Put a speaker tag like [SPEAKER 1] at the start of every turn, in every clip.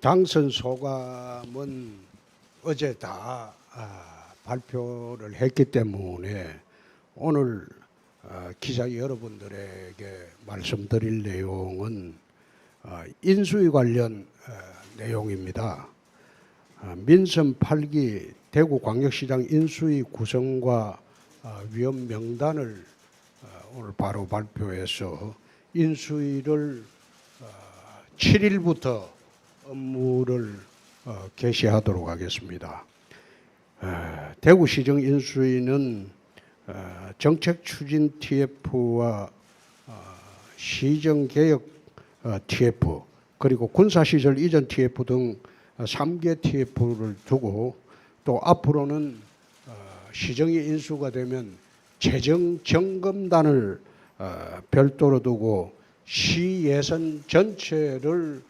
[SPEAKER 1] 당선 소감은 어제 다 아, 발표를 했기 때문에 오늘 아, 기자 여러분들에게 말씀드릴 내용은 아, 인수위 관련 아, 내용입니다. 아, 민선 8기 대구광역시장 인수위 구성과 아, 위원 명단을 아, 오늘 바로 발표해서 인수위를 7일부터 업무를 어, 개시하도록 하겠습니다. 어, 대구시정 인수위는 어, 정책 추진 TF와 어, 시정 개혁 어, TF 그리고 군사 시절 이전 TF 등 3개 TF를 두고 또 앞으로는 어, 시정이 인수가 되면 재정 점검단을 어, 별도로 두고 시 예산 전체를 어,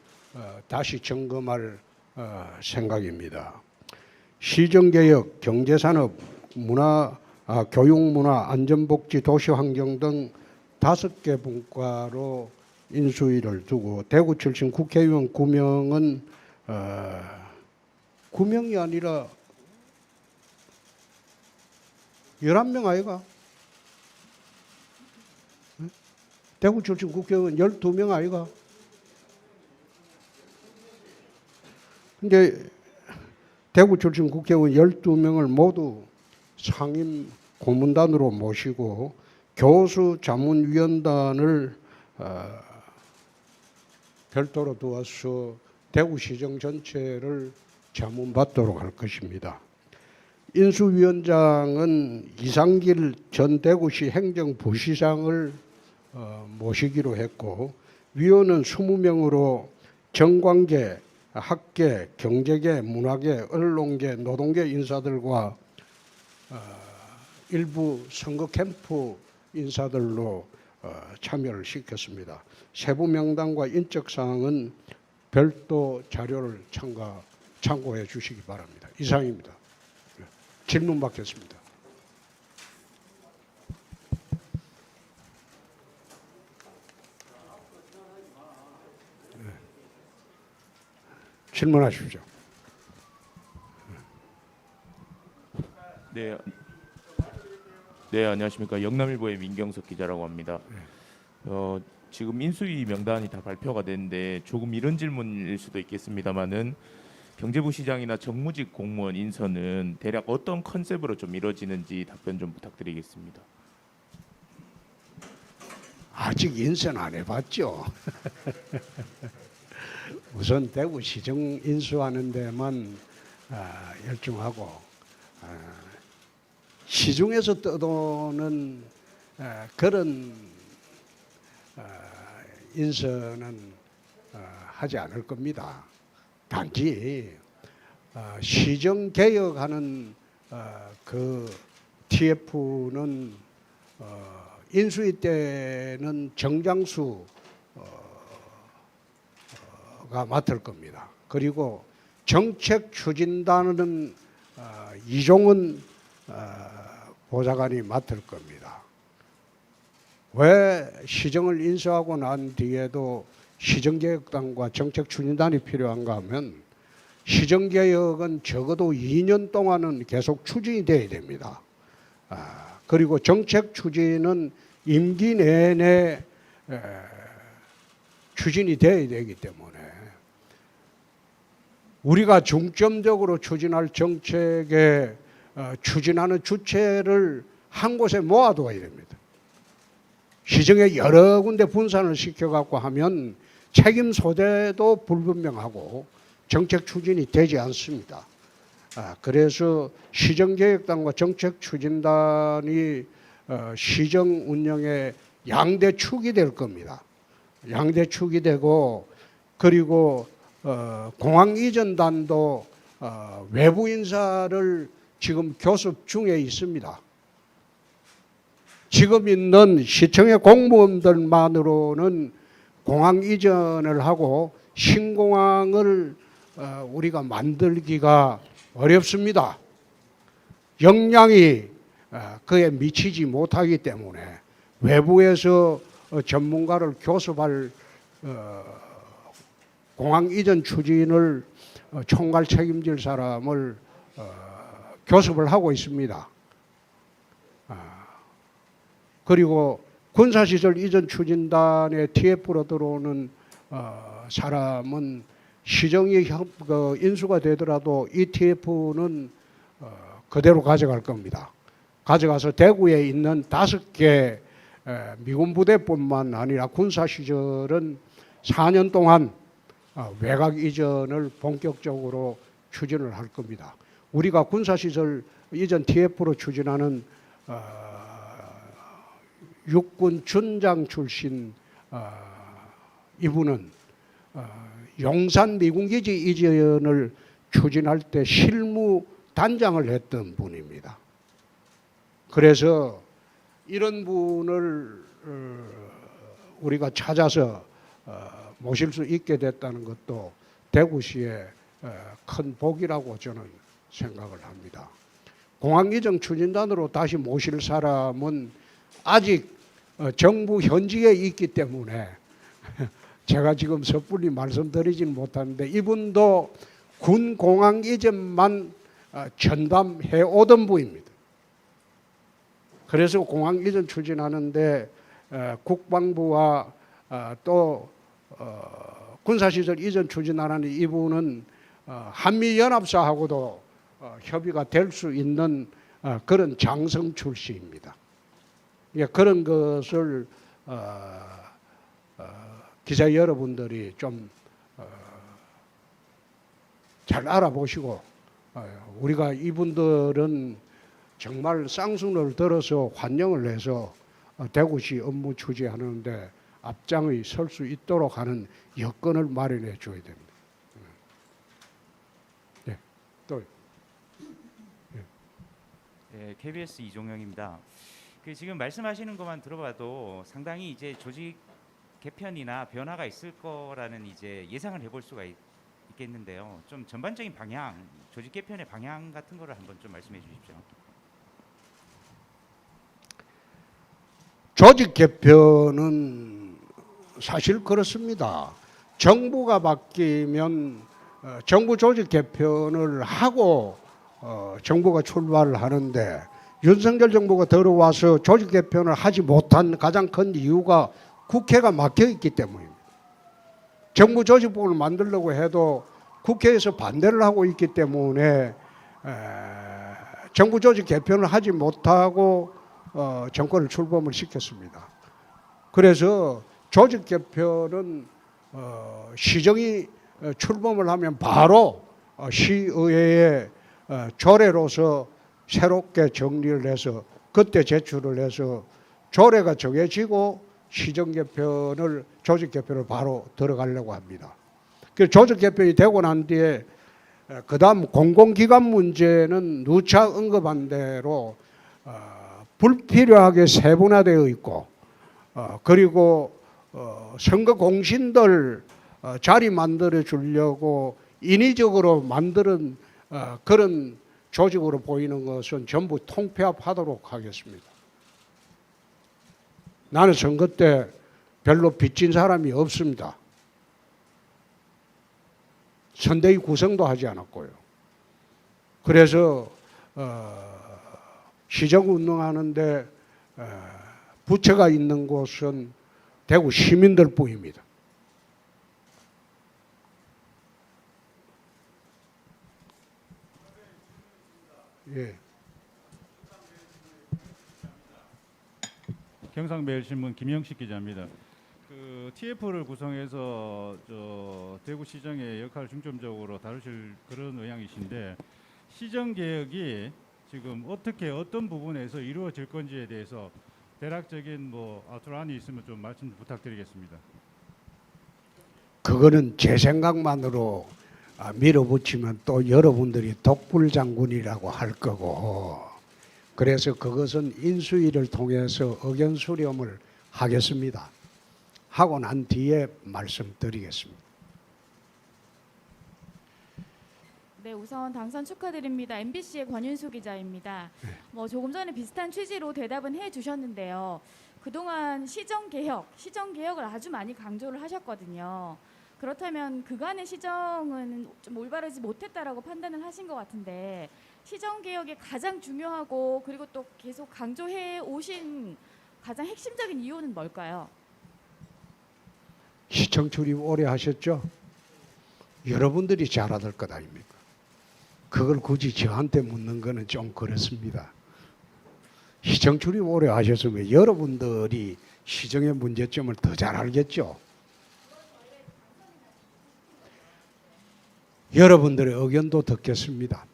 [SPEAKER 1] 다시 점검할 어, 생각입니다. 시정개혁, 경제산업, 문화, 아, 교육문화, 안전복지, 도시환경 등 다섯 개 분과로 인수위를 두고 대구 출신 국회의원 9명은 어, 9명이 아니라 11명 아이가? 응? 대구 출신 국회의원 12명 아이가? 근데 대구 출신 국회의원 12명을 모두 상임 고문단으로 모시고 교수 자문위원단을 어, 별도로 두어서 대구시정 전체를 자문받도록 할 것입니다. 인수위원장은 이상길 전 대구시 행정부시장을 어, 모시기로 했고 위원은 20명으로 정관계, 학계, 경제계, 문화계, 언론계, 노동계 인사들과 어, 일부 선거 캠프 인사들로 어, 참여를 시켰습니다. 세부 명단과 인적 사항은 별도 자료를 참가, 참고해 주시기 바랍니다. 이상입니다. 네, 질문 받겠습니다. 질문하십시오.
[SPEAKER 2] 네. 네, 안녕하십니까. 영남일보의 민경석 기자라고 합니다. 어, 지금 인수위 명단이 다 발표가 됐는데 조금 이런 질문일 수도 있겠습니다만은 경제부 시장이나 정무직 공무원 인선은 대략 어떤 컨셉으로 좀 이루어지는지 답변 좀 부탁드리겠습니다.
[SPEAKER 1] 아직 인선 안 해봤죠. 우선 대구 시정 인수하는 데만 아, 열중하고 아, 시중에서 떠도는 아, 그런 아, 하지 않을 겁니다. 단지 아, 시정 개혁하는 아, 그 TF는 어, 인수위 때는 정장수 가 맡을 겁니다. 그리고 정책 추진단은 어, 이종은 어, 보좌관이 맡을 겁니다. 왜 시정을 인수하고 난 뒤에도 시정개혁단과 정책 추진단이 필요한가 하면 시정개혁은 적어도 2년 동안은 계속 추진이 돼야 됩니다. 아, 그리고 정책 추진은 임기 내내 에, 추진이 돼야 되기 때문에 우리가 중점적으로 추진할 정책에 어, 추진하는 주체를 한 곳에 모아둬야 됩니다. 시정에 여러 군데 분산을 시켜갖고 하면 책임 소재도 불분명하고 정책 추진이 되지 않습니다. 아, 그래서 시정개혁단과 정책 추진단이 어, 시정 운영의 양대 축이 될 겁니다. 양대 축이 되고 그리고 어, 공항 이전단도 어, 외부 인사를 지금 교섭 중에 있습니다. 지금 있는 시청의 공무원들만으로는 공항 이전을 하고 신공항을 어, 우리가 만들기가 어렵습니다. 역량이 어, 그에 미치지 못하기 때문에 외부에서 어, 전문가를 교섭할 어, 공항 이전 추진을 어, 총괄 책임질 사람을 어, 교섭을 하고 있습니다. 아, 그리고 군사시설 이전 추진단의 TF로 들어오는 어, 사람은 시정이 협- 그 인수가 되더라도 이 TF는 어, 그대로 가져갈 겁니다. 가져가서 대구에 있는 다섯 개 에, 미군 부대뿐만 아니라 군사 시절은 4년 동안 어, 외곽 이전을 본격적으로 추진을 할 겁니다. 우리가 군사 시설 이전 TF로 추진하는 어, 육군 준장 출신 어, 이분은 어, 용산 미군기지 이전을 추진할 때 실무 단장을 했던 분입니다. 그래서 이런 분을 어, 우리가 찾아서 어, 모실 수 있게 됐다는 것도 대구시의 어, 큰 복이라고 저는 생각을 합니다. 공항 이전 추진단으로 다시 모실 사람은 아직 어, 정부 현지에 있기 때문에 제가 지금 섣불리 말씀드리지는 못하는데 이분도 군 공항 이전만 어, 전담해 오던 분입니다. 그래서 공항 이전 추진하는데 어, 국방부와 어, 또 어, 군사시설 이전 추진하는 이분은 어, 한미연합사하고도 어, 협의가 될 수 있는 어, 그런 장성 출시입니다. 예, 그런 것을 어, 어, 기자 여러분들이 좀잘 알아보시고 어, 우리가 이분들은 정말 쌍순을 들어서 환영을 해서 어, 대구시 업무 추진하는데 앞장에 설수 있도록 하는 여건을 마련해 줘야 됩니다. 네, 또
[SPEAKER 3] 네, KBS 이종영입니다. 그 지금 말씀하시는 것만 들어봐도 상당히 이제 조직 개편이나 변화가 있을 거라는 이제 예상을 해볼 수가 있, 겠는데요 좀 전반적인 방향, 조직 개편의 방향 같은 거를 한번 좀 말씀해 주십시오.
[SPEAKER 1] 조직 개편은 사실 그렇습니다. 정부가 바뀌면 어, 정부 조직 개편을 하고 어, 정부가 출발을 하는데 윤석열 정부가 들어와서 조직 개편을 하지 못한 가장 큰 이유가 국회가 막혀 있기 때문입니다. 정부 조직법을 만들려고 해도 국회에서 반대를 하고 있기 때문에 에, 정부 조직 개편을 하지 못하고 어, 정권을 출범을 시켰습니다. 그래서 조직 개편은 어, 시정이 어, 출범을 하면 바로 어, 시의회에 어, 조례로서 새롭게 정리를 해서 그때 제출을 해서 조례가 정해지고 시정 개편을 조직 개편을 바로 들어가려고 합니다. 그 조직 개편이 되고 난 뒤에 그 다음 공공기관 문제는 누차 언급한 대로 어, 불필요하게 세분화되어 있고 어, 그리고 어, 선거 공신들 어, 자리 만들어 주려고 인위적으로 만드는 어, 그런 조직으로 보이는 것은 전부 통폐합하도록 하겠습니다. 나는 선거 때 별로 빚진 사람이 없습니다. 선대위 구성도 하지 않았고요. 그래서 어, 시정 운동하는데 어, 부처가 있는 곳은 대구 시민들 뿐입니다. 예.
[SPEAKER 4] 경상매일신문 김영식 기자입니다. 그 TF를 구성해서 저 대구 시정의 역할을 중점적으로 다루실 그런 의향이신데 시정 개혁이 지금 어떻게 어떤 부분에서 이루어질 건지에 대해서 대략적인 뭐 아우트라인이 있으면 좀 말씀 부탁드리겠습니다.
[SPEAKER 1] 그거는 제 생각만으로 아, 밀어붙이면 또 여러분들이 독불 장군이라고 할 거고 그래서 그것은 인수위를 통해서 의견 수렴을 하겠습니다. 하고 난 뒤에 말씀드리겠습니다.
[SPEAKER 5] 네, 우선 당선 축하드립니다. MBC의 권윤수 기자입니다. 뭐 조금 전에 비슷한 취지로 대답은 해 주셨는데요. 그동안 시정 개혁, 시정 개혁을 아주 많이 강조를 하셨거든요. 그렇다면 그간의 시정은 좀 올바르지 못했다라고 판단을 하신 것 같은데 시정 개혁의 가장 중요하고 그리고 또 계속 강조해 오신 가장 핵심적인 이유는 뭘까요?
[SPEAKER 1] 시청 출입 오래 하셨죠? 여러분들이 잘해야 될것 아닙니까? 그걸 굳이 저한테 묻는 거는 좀 그렇습니다. 시청 출입 오래 하셨으면 여러분들이 시정의 문제점을 더 잘 알겠죠? 여러분들의 의견도 듣겠습니다.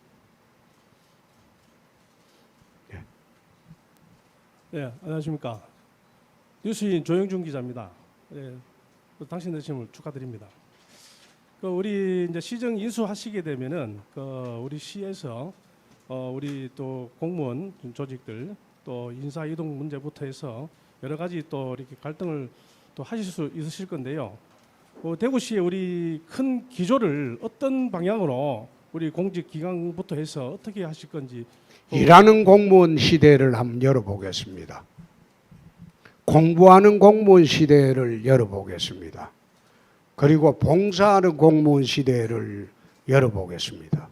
[SPEAKER 6] 네, 안녕하십니까. 뉴스인 조영준 기자입니다. 네, 또 당신의 질문 축하드립니다. 그 우리 이제 시정 인수하시게 되면은 그 우리 시에서 어 우리 또 공무원 조직들 또 인사 이동 문제부터 해서 여러 가지 또 이렇게 갈등을 또 하실 수 있으실 건데요. 어, 대구시의 우리 큰 기조를 어떤 방향으로 우리 공직 기강부터 해서 어떻게 하실 건지
[SPEAKER 1] 일하는 공무원 시대를 한번 열어보겠습니다. 공부하는 공무원 시대를 열어보겠습니다. 그리고 봉사하는 공무원 시대를 열어보겠습니다.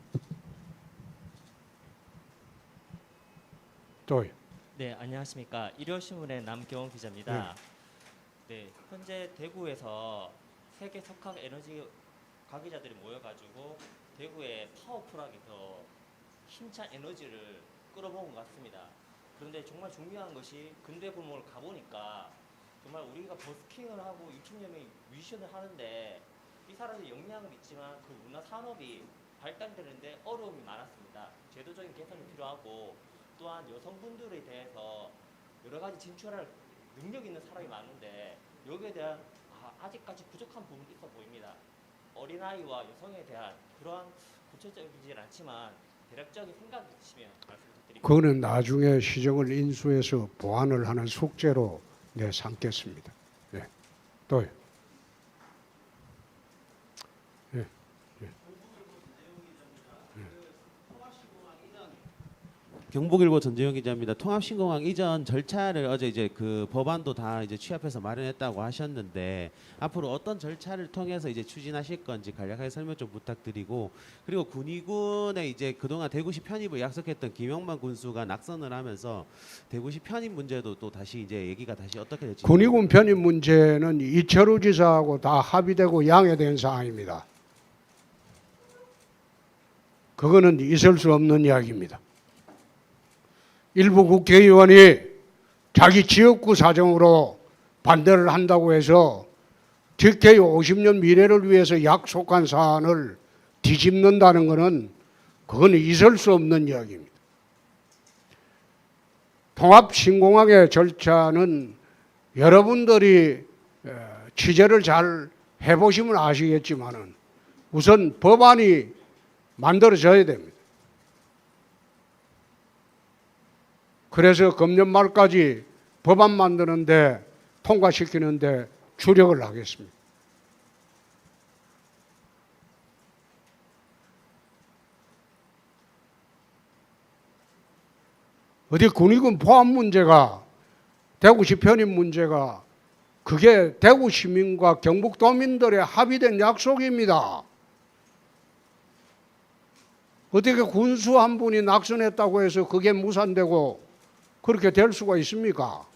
[SPEAKER 1] 또요.
[SPEAKER 7] 네, 안녕하십니까. 일요신문의 남경원 기자입니다. 네, 현재 대구에서 세계 석학 에너지 관계자들이 모여가지고 대구의 파워풀하게 더 힘찬 에너지를 끌어모은 것 같습니다. 그런데 정말 중요한 것이 근대 골목을 가보니까 정말 우리가 버스킹을 하고 6천여 명이 뮤지션을 하는데 이 사람들 역량은 있지만 그 문화 산업이 발달되는데 어려움이 많았습니다. 제도적인 개선이 필요하고 또한 여성분들에 대해서 여러 가지 진출할 능력 있는 사람이 많은데 여기에 대한 아, 아직까지 부족한 부분이 있어 보입니다. 어린아이와 여성에 대한 그러한 구체적이진 않지만 대략적인 생각이 있으시면 말씀 부탁드립니다.
[SPEAKER 1] 그거는 나중에 시정을 인수해서 보완을 하는 숙제로 내 삼겠습니다. 네. 또요.
[SPEAKER 8] 경북일보 전재영 기자입니다. 통합신공항 이전 절차를 어제 이제 그 법안도 다 이제 취합해서 마련했다고 하셨는데 앞으로 어떤 절차를 통해서 이제 추진하실 건지 간략하게 설명 좀 부탁드리고 그리고 군의군에 이제 그동안 대구시 편입을 약속했던 김영만 군수가 낙선을 하면서 대구시 편입 문제도 또 다시 이제 얘기가 다시 어떻게 될지
[SPEAKER 1] 군의군 편입 문제는 이철우 지사하고 다 합의되고 양해된 사항입니다. 그거는 있을 수 없는 이야기입니다. 일부 국회의원이 자기 지역구 사정으로 반대를 한다고 해서 특히 50년 미래를 위해서 약속한 사안을 뒤집는다는 것은 그건 있을 수 없는 이야기입니다. 통합신공항의 절차는 여러분들이 에, 취재를 잘 해보시면 아시겠지만은 우선 법안이 만들어져야 됩니다. 그래서 금년 말까지 법안 만드는데 통과시키는데 주력을 하겠습니다. 어디 군의군 포함 문제가 대구시 편입 문제가 그게 대구 시민과 경북 도민들의 합의된 약속입니다. 어떻게 군수 한 분이 낙선했다고 해서 그게 무산되고 그렇게 될 수가 있습니까?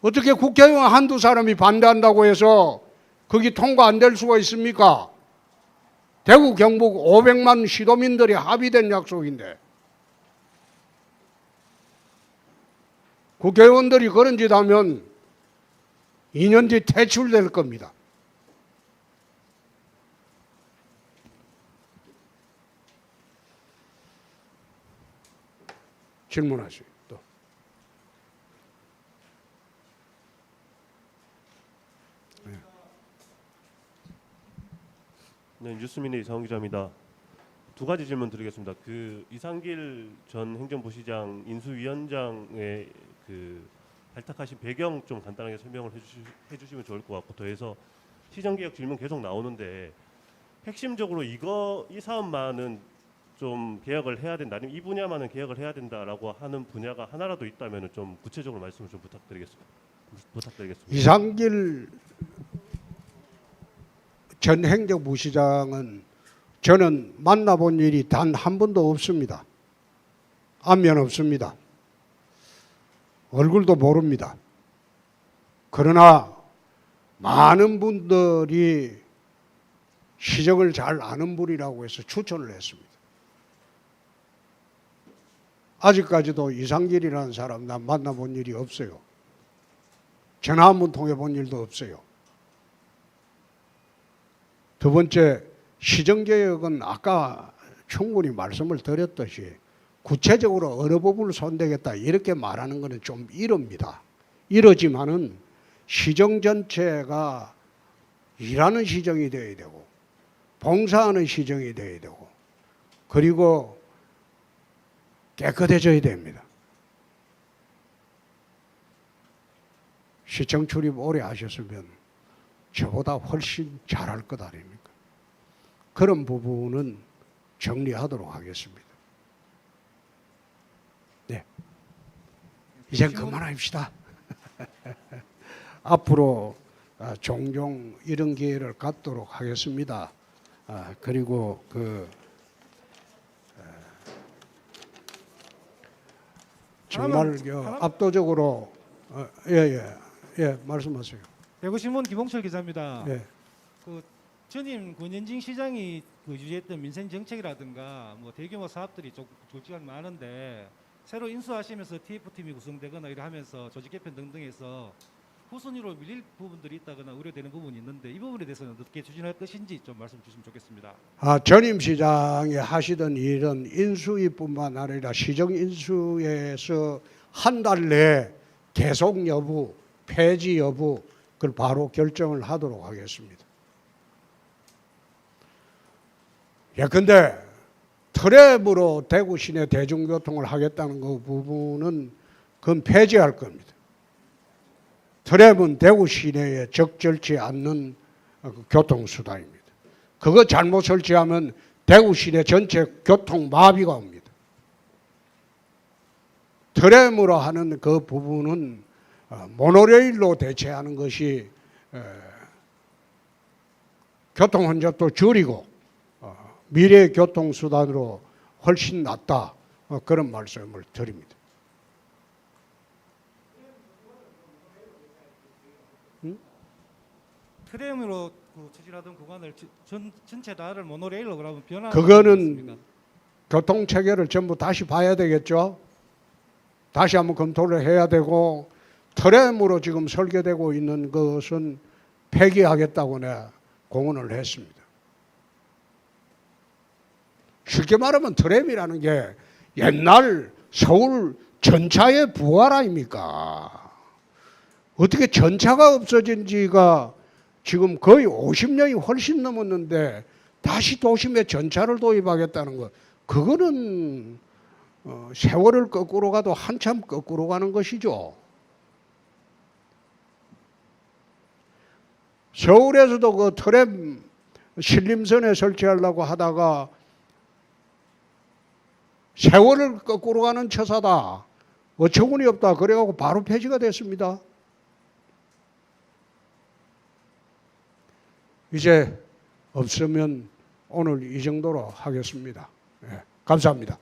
[SPEAKER 1] 어떻게 국회의원 한두 사람이 반대한다고 해서 그게 통과 안 될 수가 있습니까? 대구 경북 500만 시도민들이 합의된 약속인데 국회의원들이 그런 짓 하면 2년 뒤 퇴출될 겁니다. 질문하세요. 또.
[SPEAKER 9] 네, 뉴스민의 이상훈 기자입니다. 두 가지 질문 드리겠습니다. 그 이상길 전 행정부시장 인수위원장의 그 발탁하신 배경 좀 간단하게 설명을 해주시, 해주시면 좋을 것 같고 더해서 시정개혁 질문 계속 나오는데 핵심적으로 이거 이 사업만은 좀 개혁을 해야 된다 아니면 이 분야만은 개혁을 해야 된다라고 하는 분야가 하나라도 있다면 좀 구체적으로 말씀을 좀 부탁드리겠습니다. 부탁드리겠습니다.
[SPEAKER 1] 이상길 전 행정부 시장은 저는 만나본 일이 단 한 번도 없습니다. 안면 없습니다. 얼굴도 모릅니다. 그러나 많은 분들이 시정을 잘 아는 분이라고 해서 추천을 했습니다. 아직까지도 이상길이라는 사람 난 만나본 일이 없어요. 전화 한 번 통해 본 일도 없어요. 두 번째, 시정개혁은 아까 충분히 말씀을 드렸듯이 구체적으로 어느 부분을 손대겠다 이렇게 말하는 것은 좀 이릅니다. 이러지만은 시정 전체가 일하는 시정이 되어야 되고 봉사하는 시정이 되어야 되고 그리고 깨끗해져야 됩니다. 시청 출입 오래 하셨으면 저보다 훨씬 잘할 것 아닙니까? 그런 부분은 정리하도록 하겠습니다. 네. 이젠 그만합시다. 앞으로 아, 종종 이런 기회를 갖도록 하겠습니다. 아, 그리고 그 정말 압도적으로 어, 예예 예, 말씀하세요.
[SPEAKER 10] 대구신문 김홍철 기자입니다.
[SPEAKER 1] 예.
[SPEAKER 10] 그 전임 권현진 시장이 그 유지했던 민생 정책이라든가 뭐 대규모 사업들이 좀 졸지간 많은데 새로 인수하시면서 TF팀이 구성되거나 이래 하면서 조직 개편 등등해서 후순위로 밀릴 부분들이 있다거나 우려되는 부분이 있는데 이 부분에 대해서는 어떻게 추진할 것인지 좀 말씀 주시면 좋겠습니다.
[SPEAKER 1] 아, 전임 시장이 하시던 일은 인수위뿐만 아니라 시정 인수에서 한 달 내에 계속 여부, 폐지 여부 그걸 바로 결정을 하도록 하겠습니다. 예컨대 트랩으로 대구 시내 대중교통을 하겠다는 그 부분은 그건 폐지할 겁니다. 트랩은 대구 시내에 적절치 않는 어, 그 교통수단입니다. 그거 잘못 설치하면 대구 시내 전체 교통 마비가 옵니다. 트램으로 하는 그 부분은 어, 모노레일로 대체하는 것이 에, 교통 혼잡도 줄이고 어, 미래 교통 수단으로 훨씬 낫다 어, 그런 말씀을 드립니다.
[SPEAKER 10] 트램으로 그 추진하던 구간을 지- 전, 전체 다를 모노레일로 그러면 변화
[SPEAKER 1] 그거는 교통 체계를 전부 다시 봐야 되겠죠. 다시 한번 검토를 해야 되고 트램으로 지금 설계되고 있는 것은 폐기하겠다고 내가 공언을 했습니다. 쉽게 말하면 트램이라는 게 옛날 서울 전차의 부활 아닙니까? 어떻게 전차가 없어진 지가 지금 거의 50년이 훨씬 넘었는데 다시 도심에 전차를 도입하겠다는 것 그거는 어, 세월을 거꾸로 가도 한참 거꾸로 가는 것이죠. 서울에서도 그 트램 신림선에 설치하려고 하다가 세월을 거꾸로 가는 처사다. 어처구니 없다. 그래갖고 바로 폐지가 됐습니다. 이제 없으면 오늘 이 정도로 하겠습니다. 예, 감사합니다.